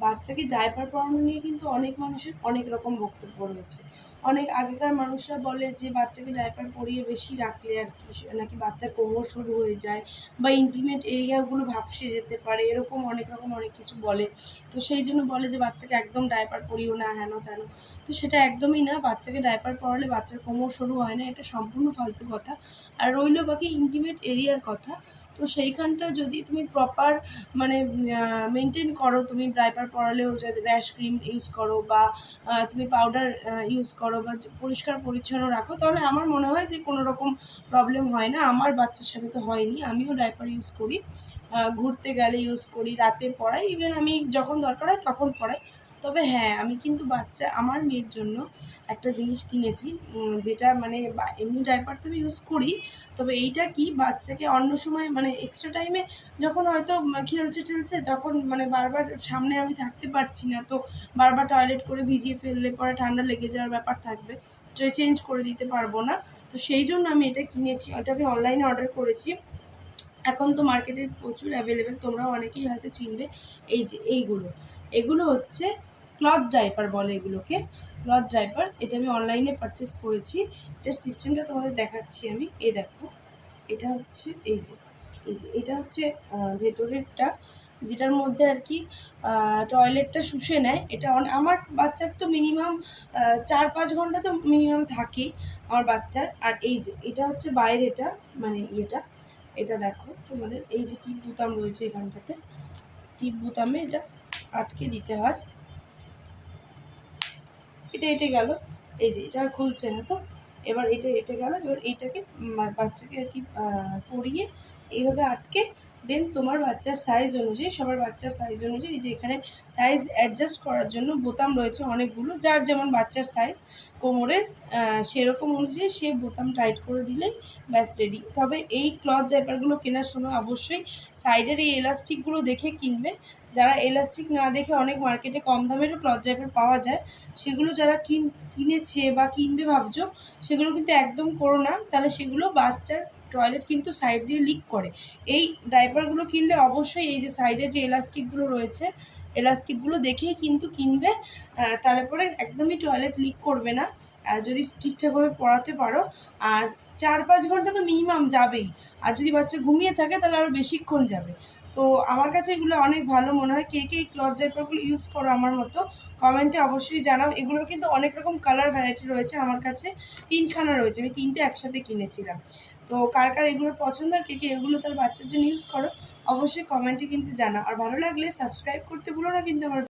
বাচ্চাকে ডায়পার পরানো নিয়ে কিন্তু অনেক মানুষের অনেক রকম বক্তব্য রয়েছে। অনেক আগেকার মানুষরা বলে যে বাচ্চাকে ডায়পার পরিয়ে বেশি রাখলে আর কি নাকি বাচ্চার কোমর সরু হয়ে যায় বা ইন্টিমেট এরিয়াগুলো ভাপসে যেতে পারে, এরকম অনেক রকম অনেক কিছু বলে। তো সেই জন্য বলে যে বাচ্চাকে একদম ডায়পার পরিও না, হেন তেন। তো সেটা একদমই না, বাচ্চাকে ডায়পার পরালে বাচ্চার কোমর সরু হয় না, এটা সম্পূর্ণ ফালতু কথা। আর রইল বাকি ইন্টিমেট এরিয়ার কথা। তো সেইখানটা যদি তুমি প্রপার মানে মেনটেন করো, তুমি ড্রাইপার পরালেও র্যাশ ক্রিম ইউজ করো বা তুমি পাউডার ইউজ করো বা যে পরিষ্কার পরিচ্ছন্ন রাখো, তাহলে আমার মনে হয় যে কোনো রকম প্রবলেম হয় না। আমার বাচ্চার সাথে তো হয়নি, আমিও ডাইপার ইউজ করি। ঘুরতে গেলে ইউজ করি, রাতে পড়াই। ইভেন আমি যখন দরকার হয় তখন পড়াই। তবে হ্যাঁ আমি কিন্তু বাচ্চা, আমার মেয়ের জন্য একটা জিনিস কিনেছি যেটা মানে এমনি ডাইপার তো আমি ইউজ করি, তবে এইটা কি বাচ্চাকে অন্য সময় মানে এক্সট্রা টাইমে যখন হয়তো খেলছে টেলছে তখন মানে বারবার সামনে আমি থাকতে পারছি না, তো বারবার টয়লেট করে ভিজিয়ে ফেললে পরে ঠান্ডা লেগে যাওয়ার ব্যাপার থাকবে, তো চেঞ্জ করে দিতে পারব না, তো সেই জন্য আমি এটা কিনেছি ওটা আমি অনলাইনে অর্ডার করেছি, এখন তো মার্কেটে প্রচুর অ্যাভেলেবেল তোমরাও অনেকেই হয়তো চিনবে, এই যে এইগুলো, এগুলো হচ্ছে ক্লথ ডাইপার বলে এগুলোকে। ক্লথ ডাইপার, এটা আমি অনলাইনে পারচেস করেছি। এটার সিস্টেমটা তোমাদের দেখাচ্ছি আমি। এই দেখো, এটা হচ্ছে এই যে এই যে, এটা হচ্ছে ভেতরেরটা, যেটার মধ্যে আর কি টয়লেটটা শুষে নেয়। এটা আমার বাচ্চার তো মিনিমাম চার পাঁচ ঘণ্টা তো মিনিমাম থাকেই আমার বাচ্চার। আর এই যে, এটা হচ্ছে বাইরেটা মানে ইয়েটা, এটা দেখো তোমাদের। এই যে টিপ বুতাম রয়েছে এখানটাতে। টিপ বুতামে এটা আটকে দিতে হয়। এটা এটে গেল। এই যে এটা আর খুলছে না তো। এবার এটা এটে গেল, এবার এইটাকে বাচ্চাকে আর কি পরিয়ে এইভাবে আটকে দেন তোমার বাচ্চার সাইজ অনুযায়ী, সবার বাচ্চার সাইজ অনুযায়ী যে এখানে সাইজ অ্যাডজাস্ট করার জন্য বোতাম রয়েছে অনেকগুলো। যার যেমন বাচ্চার সাইজ কোমরের সেরকম অনুযায়ী সে বোতাম টাইট করে দিলেই ব্যাস রেডি তবে এই ক্লথ ডাইপারগুলো কেনার সময় অবশ্যই সাইডের এই এলাস্টিকগুলো দেখে কিনবে। যারা এলাস্টিক না দেখে অনেক মার্কেটে কম দামেরও ক্লথ ডাইপার পাওয়া যায়, সেগুলো যারা কিন, কিনেছে বা কিনবে ভাবছ, সেগুলো কিন্তু একদম করো না। তাহলে সেগুলো বাচ্চার টয়লেট কিন্তু সাইড দিয়ে লিক করে। এই ডাইপারগুলো কিনলে অবশ্যই এই যে সাইডে যে এলাস্টিকগুলো রয়েছে এলাস্টিকগুলো দেখেই কিন্তু কিনবে তাহলে পরে একদমই টয়লেট লিক করবে না। যদি ঠিকঠাকভাবে পড়াতে পারো, আর চার পাঁচ ঘণ্টা তো মিনিমাম যাবেই। আর যদি বাচ্চা ঘুমিয়ে থাকে, তাহলে আরও বেশিক্ষণ যাবে। তো আমার কাছে এগুলো অনেক ভালো মনে হয়। কে কে এই ক্লথ ডাইপারগুলো ইউজ করো আমার মতো কমেন্টে অবশ্যই জানাও। এগুলোর কিন্তু অনেক রকম কালার ভ্যারাইটি রয়েছে আমার কাছে। তিনখানা রয়েছে। আমি তিনটে একসাথে কিনেছিলাম। তো কার কার এগুলোর পছন্দ আর কে কে এগুলো তার বাচ্চার জন্য ইউজ করো, অবশ্যই কমেন্টে কিন্তু জানা আর ভালো লাগলে সাবস্ক্রাইব করতে ভুলো না কিন্তু আমার